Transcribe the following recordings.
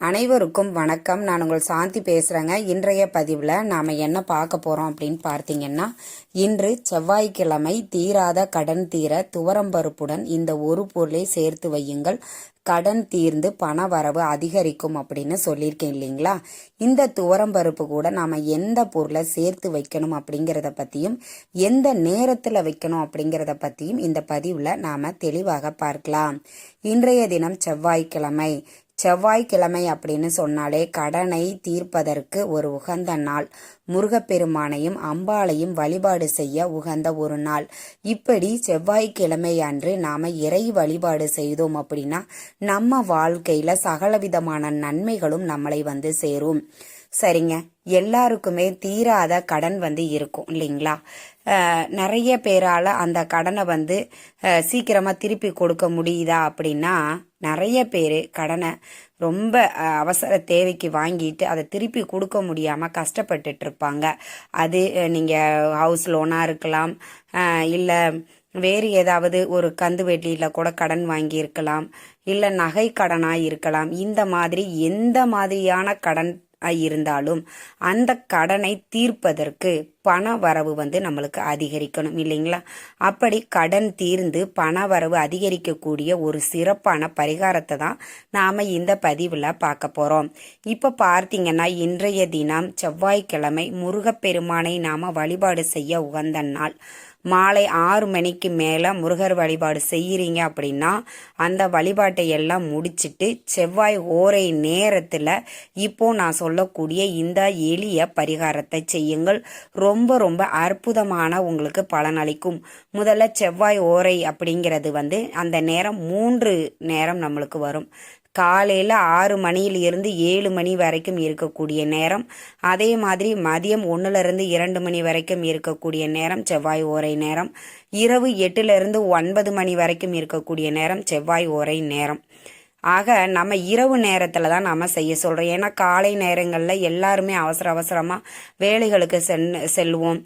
அனைவருக்கும் வணக்கம். நான் உங்கள் சாந்தி பேசுகிறேங்க இன்றைய பதிவில் நாம் என்ன பார்க்க போகிறோம் அப்படின்னு பார்த்தீங்கன்னா இன்று செவ்வாய்க்கிழமை தீராத கடன் தீர துவரம்பருப்புடன் இந்த ஒரு பொருளை சேர்த்து வையுங்கள். கடன் தீர்ந்து பண வரவு அதிகரிக்கும் அப்படின்னு சொல்லியிருக்கேன் இல்லைங்களா? இந்த துவரம்பருப்பு கூட நாம் எந்த பொருளை சேர்த்து வைக்கணும் அப்படிங்கிறத பற்றியும் எந்த நேரத்தில் வைக்கணும் அப்படிங்கிறத பற்றியும் இந்த பதிவில் நாம் தெளிவாக பார்க்கலாம். இன்றைய தினம் செவ்வாய்க்கிழமை. செவ்வாய்க்கிழமை அப்படின்னு சொன்னாலே கடனை தீர்ப்பதற்கு ஒரு உகந்த நாள். முருகப்பெருமானையும் அம்பாளையும் வழிபாடு செய்ய உகந்த ஒரு நாள். இப்படி செவ்வாய்க்கிழமை அன்று நாம இறை வழிபாடு செய்தோம் அப்படின்னா நம்ம வாழ்க்கையில சகலவிதமான நன்மைகளும் நம்மளை வந்து சேரும். சரிங்க. எல்லாருக்குமே தீராத கடன் வந்து இருக்கும் இல்லைங்களா? நிறைய பேரால் அந்த கடனை வந்து சீக்கிரமாக திருப்பி கொடுக்க முடியுதா அப்படின்னா நிறைய பேர் கடனை ரொம்ப அவசர தேவைக்கு வாங்கிட்டு அதை திருப்பி கொடுக்க முடியாமல் கஷ்டப்பட்டுட்டு இருப்பாங்க அது நீங்கள் ஹவுஸ் லோனாக இருக்கலாம் இல்லை வேறு ஏதாவது ஒரு கந்து வெட்டியில் கூட கடன் வாங்கியிருக்கலாம் இல்லை நகை கடனாக இருக்கலாம். இந்த மாதிரி எந்த மாதிரியான கடன் இருந்தாலும் அந்த கடனை தீர்ப்பதற்கு பண வரவு வந்து நம்மளுக்கு அதிகரிக்கணும் இல்லைங்களா? அப்படி கடன் தீர்ந்து பண வரவு அதிகரிக்கக்கூடிய ஒரு சிறப்பான பரிகாரத்தை தான் நாம் இந்த பதிவில் பார்க்க போகிறோம் இப்போ பார்த்தீங்கன்னா இன்றைய தினம் செவ்வாய்க்கிழமை முருகப்பெருமானை நாம் வழிபாடு செய்ய உகந்த நாள். மாலை ஆறு மணிக்கு மேலே முருகர் வழிபாடு செய்கிறீங்க அப்படின்னா அந்த வழிபாட்டை எல்லாம் முடிச்சுட்டு செவ்வாய் ஓரை நேரத்தில் இப்போ நான் சொல்லக்கூடிய இந்த எளிய பரிகாரத்தை செய்யுங்கள். ரொம்ப ரொம்ப அற்புதமான உங்களுக்கு பலனளிக்கும் முதல்ல செவ்வாய் ஓரை அப்படிங்கிறது வந்து அந்த நேரம் மூன்று நேரம் நம்மளுக்கு வரும். காலையில் ஆறு மணியிலிருந்து ஏழு மணி வரைக்கும் இருக்கக்கூடிய நேரம். அதே மாதிரி மதியம் ஒன்றுலேருந்து இரண்டு மணி வரைக்கும் இருக்கக்கூடிய நேரம் செவ்வாய் ஓரை நேரம். இரவு எட்டுலேருந்து ஒன்பது மணி வரைக்கும் இருக்கக்கூடிய நேரம் செவ்வாய் ஓரை நேரம். ஆக நம்ம இரவு நேரத்தில் தான் நம்ம செய்ய சொல்கிறோம் ஏன்னா காலை நேரங்களில் எல்லாருமே அவசர அவசரமாக வேலைகளுக்கு சென் செல்வோம்.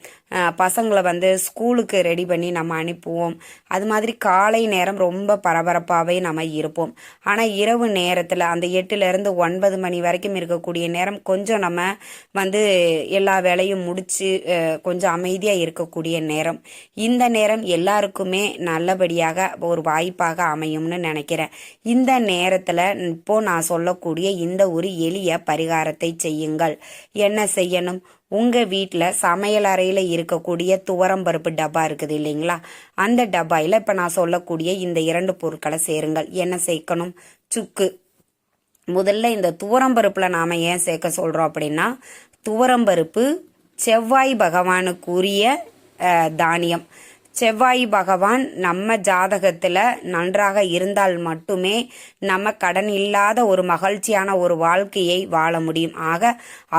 பசங்களை வந்து ஸ்கூலுக்கு ரெடி பண்ணி நம்ம அனுப்புவோம். அது மாதிரி காலை நேரம் ரொம்ப பரபரப்பாகவே நம்ம இருப்போம். ஆனால் இரவு நேரத்தில் அந்த எட்டுலேருந்து ஒன்பது மணி வரைக்கும் இருக்கக்கூடிய நேரம் கொஞ்சம் நம்ம வந்து எல்லா வேலையும் முடித்து கொஞ்சம் அமைதியாக இருக்கக்கூடிய நேரம். இந்த நேரம் எல்லாருக்குமே நல்லபடியாக ஒரு வாய்ப்பாக அமையும்னு நினைக்கிறேன். இந்த நேரத்தில் இப்போ நான் சொல்லக்கூடிய இந்த ஒரு எளிய பரிகாரத்தை செய்யுங்கள். என்ன செய்யணும்? உங்கள் வீட்டில் சமையல் அறையில் இருக்கக்கூடிய துவரம்பருப்பு டப்பா இருக்குது இல்லைங்களா? அந்த டப்பாயில் இப்போ நான் சொல்லக்கூடிய இந்த இரண்டு பொருட்களை சேருங்கள். என்ன சேர்க்கணும்? சுக்கு. முதல்ல இந்த துவரம்பருப்பில் நாம் ஏன் சேர்க்க சொல்கிறோம் அப்படின்னா துவரம்பருப்பு செவ்வாய் பகவானுக்குரிய தானியம். செவ்வாய் பகவான் நம்ம ஜாதகத்தில் நன்றாக இருந்தால் மட்டுமே நம்ம கடன் இல்லாத ஒரு மகிழ்ச்சியான ஒரு வாழ்க்கையை வாழ முடியும். ஆக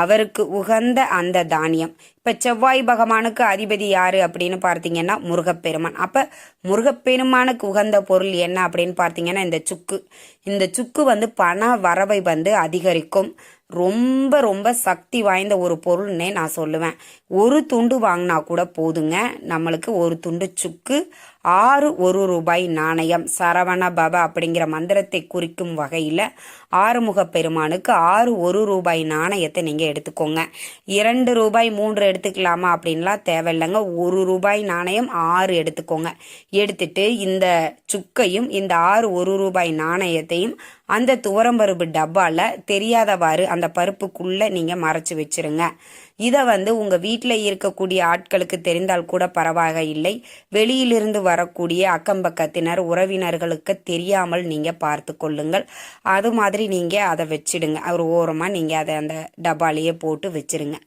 அவருக்கு உகந்த அந்த தானியம். இப்போ செவ்வாய் பகவானுக்கு அதிபதி யாரு அப்படின்னு பார்த்தீங்கன்னா முருகப்பெருமான். அப்போ முருகப்பெருமானுக்கு உகந்த பொருள் என்ன அப்படின்னு பார்த்தீங்கன்னா இந்த சுக்கு. இந்த சுக்கு வந்து பண வரவை வந்து அதிகரிக்கும். ரொம்ப ரொம்ப சக்தி வாய்ந்த ஒரு பொருள்னே நான் சொல்லுவேன். ஒரு துண்டு வாங்கினா கூட போதுங்க. நம்மளுக்கு ஒரு துண்டு சுக்கு ஆறு ஒரு ரூபாய் நாணயம் சரவண பப அப்படிங்கிற மந்திரத்தை குறிக்கும் வகையில் ஆறுமுக பெருமானுக்கு ஆறு ஒரு ரூபாய் நாணயத்தை நீங்கள் எடுத்துக்கோங்க. இரண்டு ரூபாய் மூன்று எடுத்துக்கலாமா அப்படின்லாம் தேவையில்லைங்க. ஒரு ரூபாய் நாணயம் ஆறு எடுத்துக்கோங்க. எடுத்துட்டு இந்த சுக்கையும் இந்த ஆறு ஒரு ரூபாய் நாணயத்தையும் அந்த துவரம்பருப்பு டப்பாவில் தெரியாதவாறு அந்த பருப்புக்குள்ளே நீங்கள் மறைச்சி வச்சிருங்க. இதை வந்து உங்கள் வீட்டில் இருக்கக்கூடிய ஆட்களுக்கு தெரிந்தால் கூட பரவாக இல்லை. வெளியிலிருந்து வரக்கூடிய அக்கம்பக்கத்தினர் உறவினர்களுக்கு தெரியாமல் நீங்கள் பார்த்து கொள்ளுங்கள். அது மாதிரி நீங்கள் அதை வச்சிடுங்க. ஒரு ஓரமாக நீங்கள் அதை அந்த டப்பாலேயே போட்டு வச்சிருங்க.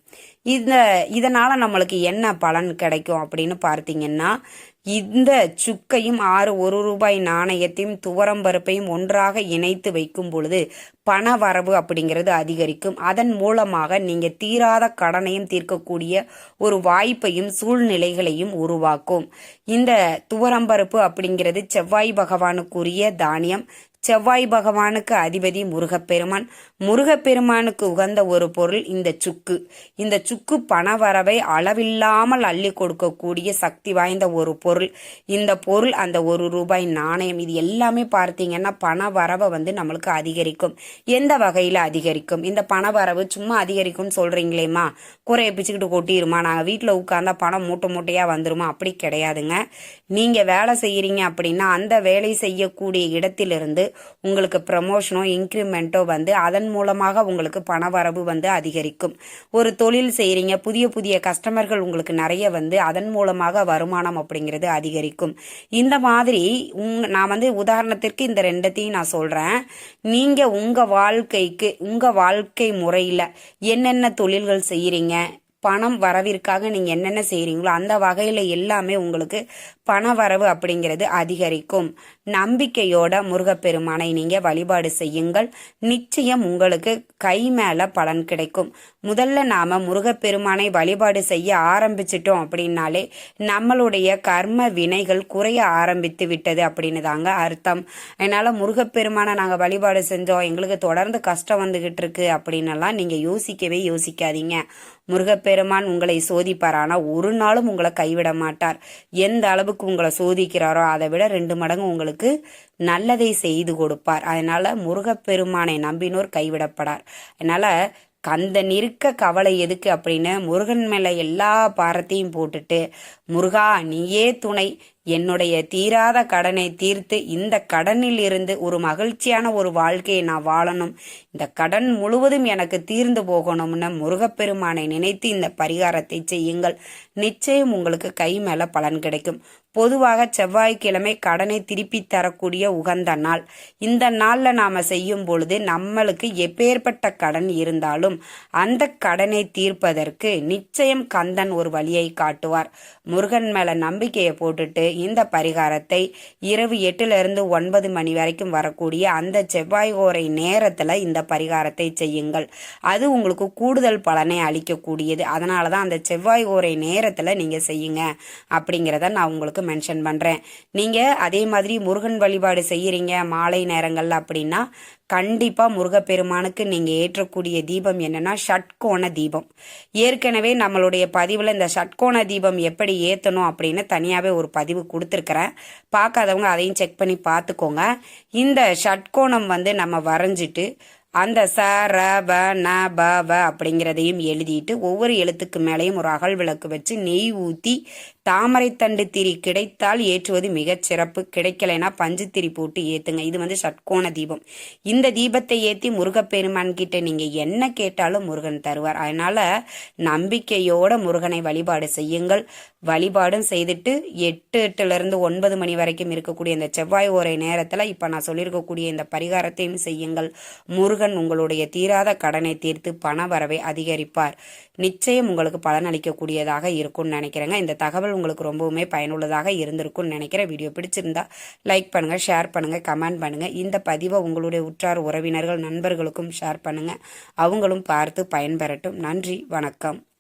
இந்த இதனால் நம்மளுக்கு என்ன பலன் கிடைக்கும் அப்படின்னு பார்த்தீங்கன்னா இந்த சுக்கையும் ஆறு ஒரு ரூபாய் நாணயத்தையும் துவரம்பருப்பையும் ஒன்றாக இணைத்து வைக்கும் பொழுது பண வரவு அப்படிங்கிறது அதிகரிக்கும். அதன் மூலமாக நீங்க தீராத கடனையும் தீர்க்கக்கூடிய ஒரு வாய்ப்பையும் சூழ்நிலைகளையும் உருவாக்கும். இந்த துவரம்பருப்பு அப்படிங்கிறது செவ்வாய் பகவானுக்குரிய தானியம். செவ்வாய் பகவானுக்கு அதிபதி முருகப்பெருமான். முருகப்பெருமானுக்கு உகந்த ஒரு பொருள் இந்த சுக்கு. இந்த சுக்கு பணவரவை அளவில்லாமல் அள்ளி கொடுக்கக்கூடிய சக்தி வாய்ந்த ஒரு பொருள். இந்த பொருள் அந்த ஒரு ரூபாய் நாணயம். இது எல்லாமே பார்த்தீங்கன்னா பண வரவை வந்து நம்மளுக்கு அதிகரிக்கும். எந்த வகையில் அதிகரிக்கும்? இந்த பண வரவு சும்மா அதிகரிக்கும்னு சொல்கிறீங்களேம்மா குறைய பிச்சுக்கிட்டு கொட்டிருமா? நாங்கள் வீட்டில் உட்காந்தா பணம் மூட்டை மூட்டையாக வந்துருமா? அப்படி கிடையாதுங்க. நீங்கள் வேலை செய்கிறீங்க அப்படின்னா அந்த வேலை செய்யக்கூடிய இடத்திலிருந்து உங்களுக்கு ப்ரமோஷனோ இன்க்ரிமெண்ட்டோ வந்து அதன் மூலமாக உங்களுக்கு பண வரவு வந்து அதிகரிக்கும். ஒரு தொழில் செய்கிறீங்க புதிய புதிய கஸ்டமர்கள் உங்களுக்கு நிறைய வந்து அதன் மூலமாக வருமானம் அப்படிங்கிறது அதிகரிக்கும். இந்த மாதிரி உங் நான் வந்து உதாரணத்திற்கு இந்த ரெண்டத்தையும் நான் சொல்கிறேன் நீங்கள் உங்கள் வாழ்க்கைக்கு உங்கள் வாழ்க்கை முறையில் என்னென்ன தொழில்கள் செய்கிறீங்க பணம் வரவிற்காக நீங்கள் என்னென்ன செய்கிறீங்களோ அந்த வகையில் எல்லாமே உங்களுக்கு பண வரவு அப்படிங்கிறது அதிகரிக்கும். நம்பிக்கையோட முருகப்பெருமானை நீங்கள் வழிபாடு செய்யுங்கள். நிச்சயம் உங்களுக்கு கை மேலே பலன் கிடைக்கும். முதல்ல நாம் முருகப்பெருமானை வழிபாடு செய்ய ஆரம்பிச்சிட்டோம் அப்படின்னாலே நம்மளுடைய கர்ம வினைகள் குறைய ஆரம்பித்து விட்டது அப்படின்னு தாங்க அர்த்தம். அதனால முருகப்பெருமானை நாங்கள் வழிபாடு செஞ்சோம். எங்களுக்கு தொடர்ந்து கஷ்டம் வந்துகிட்டு இருக்கு அப்படின்னலாம் நீங்கள் யோசிக்கவே யோசிக்காதீங்க. முருகப்பெருமான் உங்களை சோதிப்பார். ஆனால் ஒரு நாளும் உங்களை கைவிட மாட்டார். எந்த அளவுக்கு உங்களை சோதிக்கிறாரோ அதை விட ரெண்டு மடங்கு உங்களுக்கு நல்லதை செய்து கொடுப்பார். அதனால முருகப்பெருமானை நம்பினோர் கைவிடப்படார். அதனால கந்த நிற்க கவலை எதுக்கு அப்படின்னு முருகன் மேல எல்லா பாரத்தையும் போட்டுட்டு முருகா நீயே துணை. என்னுடைய தீராத கடனை தீர்த்து இந்த கடனில் இருந்து ஒரு மகிழ்ச்சியான ஒரு வாழ்க்கையை நான் வாழணும். இந்த கடன் முழுவதும் எனக்கு தீர்ந்து போகணும்னு முருகப்பெருமானை நினைத்து இந்த பரிகாரத்தை செய்யுங்கள். நிச்சயம் உங்களுக்கு கை மேல பலன் கிடைக்கும். பொதுவாக செவ்வாய்க்கிழமை கடனை திருப்பி தரக்கூடிய உகந்த நாள். இந்த நாளில் நாம் செய்யும் பொழுது நம்மளுக்கு எப்பேற்பட்ட கடன் இருந்தாலும் அந்த கடனை தீர்ப்பதற்கு நிச்சயம் கந்தன் ஒரு வழியை காட்டுவார். முருகன் மேல நம்பிக்கையை போட்டுட்டு இந்த பரிகாரத்தை இரவு எட்டுலேருந்து ஒன்பது மணி வரைக்கும் வரக்கூடிய அந்த செவ்வாய் ஓரை நேரத்தில் இந்த பரிகாரத்தை செய்யுங்கள். அது உங்களுக்கு கூடுதல் பலனை அளிக்கக்கூடியது. அதனால தான் அந்த செவ்வாய் ஓரை நேரத்தில் நீங்கள் செய்யுங்க அப்படிங்கிறத நான் உங்களுக்கு மென்ஷன் பண்ணுறேன் நீங்கள் அதே மாதிரி முருகன் வழிபாடு செய்கிறீங்க மாலை நேரங்கள் அப்படின்னா கண்டிப்பாக முருகப்பெருமானுக்கு நீங்கள் ஏற்றக்கூடிய தீபம் என்னென்னா ஷட்கோண தீபம். ஏற்கனவே நம்மளுடைய பதிவில் இந்த ஷட்கோண தீபம் எப்படி ஏற்றணும் அப்படின்னு தனியாகவே ஒரு பதிவு கொடுத்துருக்குறேன். பார்க்காதவங்க அதையும் செக் பண்ணி பார்த்துக்கோங்க. இந்த ஷட்கோணம் வந்து நம்ம வரைஞ்சிட்டு அந்த ச ர ப ந ப வ அப்படிங்கிறதையும் எழுதிட்டு ஒவ்வொரு எழுத்துக்கு மேலேயும் ஒரு அகல் விளக்கு வச்சு நெய் ஊற்றி தாமரைத்தண்டு திரி கிடைத்தால் ஏற்றுவது மிகச் சிறப்பு. கிடைக்கலைன்னா பஞ்சு திரி போட்டு ஏற்றுங்க இது வந்து சட்கோண தீபம். இந்த தீபத்தை ஏற்றி முருகப்பெருமான் கிட்ட நீங்கள் என்ன கேட்டாலும் முருகன் தருவார். அதனால் நம்பிக்கையோட முருகனை வழிபாடு செய்யுங்கள். வழிபாடும் செய்துட்டு எட்டு எட்டுலேருந்து ஒன்பது மணி வரைக்கும் இருக்கக்கூடிய இந்த செவ்வாய் ஓரை நேரத்தில் இப்போ நான் சொல்லியிருக்கக்கூடிய இந்த பரிகாரத்தையும் செய்யுங்கள். முருகன் உங்களுடைய தீராத கடனை தீர்த்து பண வரவை அதிகரிப்பார். நிச்சயம் உங்களுக்கு பலன் அளிக்கக்கூடியதாக இருக்கும்னு நினைக்கிறேங்க. இந்த தகவல் உங்களுக்கு ரொம்பவுமே பயனுள்ளதாக இருந்திருக்கும்னு நினைக்கிறேன். வீடியோ பிடிச்சிருந்தா லைக் பண்ணுங்கள் ஷேர் பண்ணுங்கள் கமெண்ட் பண்ணுங்கள் இந்த பதிவை உங்களுடைய உற்றார் உறவினர்கள் நண்பர்களுக்கும் ஷேர் பண்ணுங்கள் அவங்களும் பார்த்து பயன்பெறட்டும். நன்றி வணக்கம்.